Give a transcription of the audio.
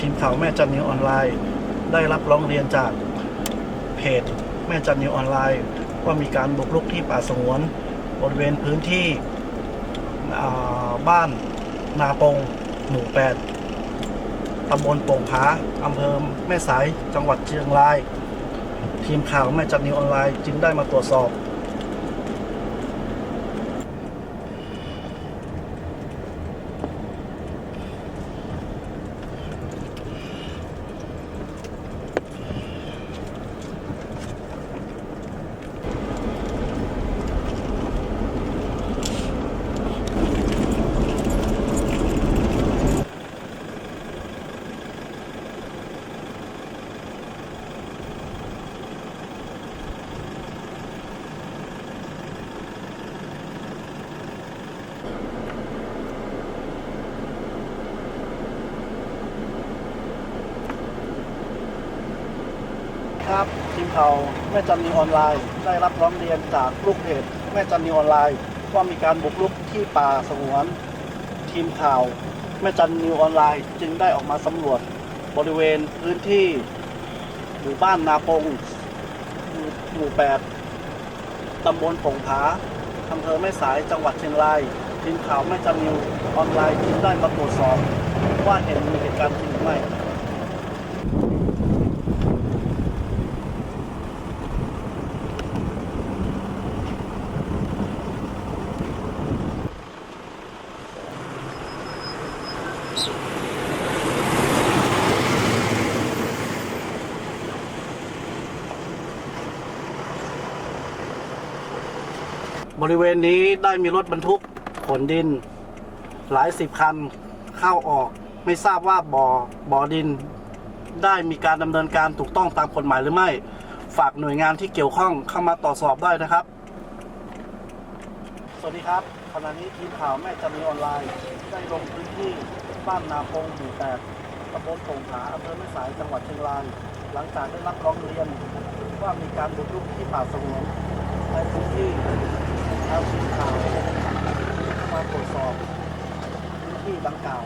ทีมข่าวแม่จันนิวออนไลน์ ได้รับร้องเรียนจากเพจแม่จันนิวออนไลน์ ว่ามีการบุกรุกที่ป่าสงวนบริเวณพื้นที่บ้านนาปง หมู่ 8ตำบลโป่งผาอำเภอแม่สาย จังหวัดเชียงราย ทีมข่าวแม่จันนิวออนไลน์จึงได้มาตรวจสอบ ครับ ทีมข่าวแม่จันนีออนไลน์ ได้รับร้องเรียนจากลูกเพจแม่จันนีออนไลน์ ว่ามีการบุกรุกที่ป่าสงวน ทีมข่าวแม่จันนิวออนไลน์ จึงได้ออกมาสำรวจบริเวณพื้นที่หมู่บ้านนาปงหมู่แปดตำบลปงผาอำเภอแม่สายจังหวัดเชียงราย ทีมข่าวแม่จันนิวออนไลน์จึงได้มาตรวจสอบว่าเห็นมีเหตุการณ์จริงหรือไม่ บริเวณนี้ได้มีรถบรรทุกขนดิน หลายสิบคันเข้าออก ไม่ทราบว่าบ่อบ่อดิน ได้มีการดำเนินการถูกต้องตามกฎหมายหรือไม่ ฝากหน่วยงานที่เกี่ยวข้องเข้ามาตรวจสอบได้นะครับ สวัสดีครับขณะนี้ทีมข่าวแม่จันนีออนไลน์ได้ลงพื้นที่ บ้านนาพงหมู่แปดตำบลสงขาอำเภอแม่สายจังหวัดเชียงราย หลังจากได้รับร้องเรียนว่ามีการบุกรุกที่ป่าสงวนในพื้นที่ทางทีมข่าวมาตรวจสอบพื้นที่ดังกล่าว